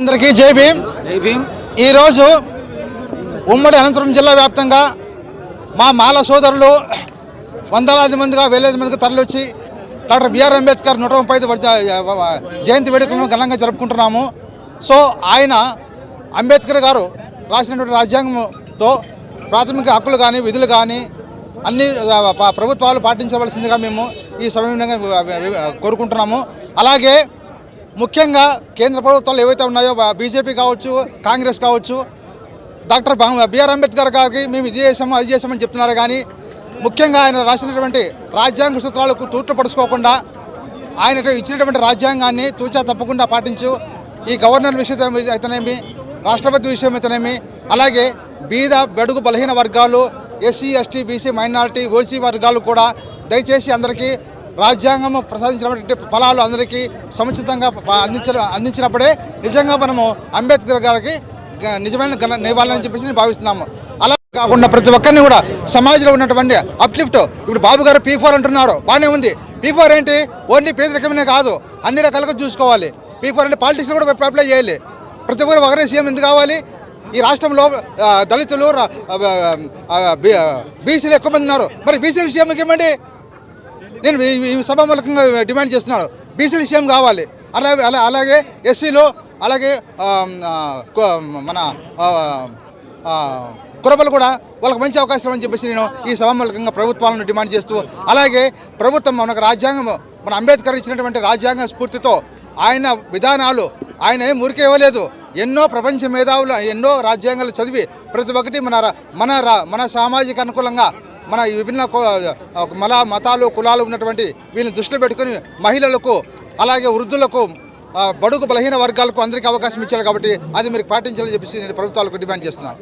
అందరికీ జై భీమ్. ఈరోజు ఉమ్మడి అనంతపురం జిల్లా వ్యాప్తంగా మా మాల సోదరులు వందలాది మందిగా వేలాది మందిగా తరలివచ్చి డాక్టర్ బిఆర్ అంబేద్కర్ నూట ముప్పై ఐదు జయంతి వేడుకలను ఘనంగా జరుపుకుంటున్నాము. సో ఆయన అంబేద్కర్ గారు రాసినటువంటి రాజ్యాంగంతో ప్రాథమిక హక్కులు కానీ విధులు కానీ అన్ని ప్రభుత్వాలు పాటించవలసిందిగా మేము ఈ సమయంగా కోరుకుంటున్నాము. అలాగే ముఖ్యంగా కేంద్ర ప్రభుత్వాలు ఏవైతే ఉన్నాయో బీజేపీ కావచ్చు కాంగ్రెస్ కావచ్చు డాక్టర్ బా- బిఆర్ అంబేద్కర్ గారికి మేము ఇది చేసాము అది చేసామని చెప్తున్నారు. కానీ ముఖ్యంగా ఆయన రాసినటువంటి రాజ్యాంగ సూత్రాలకు తూట్లుపరుచుకోకుండా ఆయన ఇచ్చినటువంటి రాజ్యాంగాన్ని తూచా తప్పకుండా పాటించు. ఈ గవర్నర్ విషయం అయితేనేమి రాష్ట్రపతి విషయం అయితేనేమి అలాగే బీద బెడుగు బలహీన వర్గాలు SC ST BC minority OC వర్గాలు కూడా దయచేసి అందరికీ రాజ్యాంగం ప్రసాదించినటువంటి ఫలాలు అందరికీ సముచితంగా ప- అందించ అందించినప్పుడే నిజంగా మనము అంబేద్కర్ గారికి నిజమైన ఘన నివాళని చెప్పేసి నేను భావిస్తున్నాము. అలా కాకుండా ప్రతి ఒక్కరిని కూడా సమాజంలో ఉన్నటువంటి అప్లిఫ్ట్ ఇప్పుడు బాబు గారు పీ ఫోర్ అంటున్నారు. బాగానే ఉంది. పీ ఫోర్ ఏంటి? ఓన్లీ పేదరికమే కాదు. అన్ని రకాలుగా చూసుకోవాలి. పీ ఫోర్ అంటే పాలిటిక్స్ కూడా అప్లై చేయాలి. ప్రతి ఒక్కరు ఒకరే సీఎం ఎందుకు కావాలి? ఈ రాష్ట్రంలో దళితులు బీసీలు ఎక్కువ మంది ఉన్నారు. మరి బీసీలు సీఎంకి ఏమండి? నేను ఈ- సభామూలకంగా డిమాండ్ చేస్తున్నాను. బీసీ విషయం కావాలి. అలాగే అలా అలాగే ఎస్సీలు అలాగే మన కురబలు కూడా వాళ్ళకి మంచి అవకాశం అని చెప్పేసి నేను ఈ సభామూలకంగా ప్రభుత్వాలను డిమాండ్ చేస్తూ అలాగే ప్రభుత్వం మనకు రాజ్యాంగం మన అంబేద్కర్ ఇచ్చినటువంటి రాజ్యాంగ స్ఫూర్తితో ఆయన విధానాలు ఆయన ఏం ఊరికే ఇవ్వలేదు. ఎన్నో ప్రపంచ మేధావులు ఎన్నో రాజ్యాంగాలు చదివి ప్రతి ఒక్కటి మన రా- మన రా- మన సామాజిక అనుకూలంగా మన విభిన్న మల మతాలు కులాలు ఉన్నటువంటి వీళ్ళని దృష్టిలో పెట్టుకొని మహిళలకు అలాగే వృద్ధులకు బడుగు బలహీన వర్గాలకు అందరికీ అవకాశం ఇచ్చారు కాబట్టి అది మీరు పాటించాలని చెప్పేసి నేను ప్రభుత్వాలకు డిమాండ్ చేస్తున్నాను.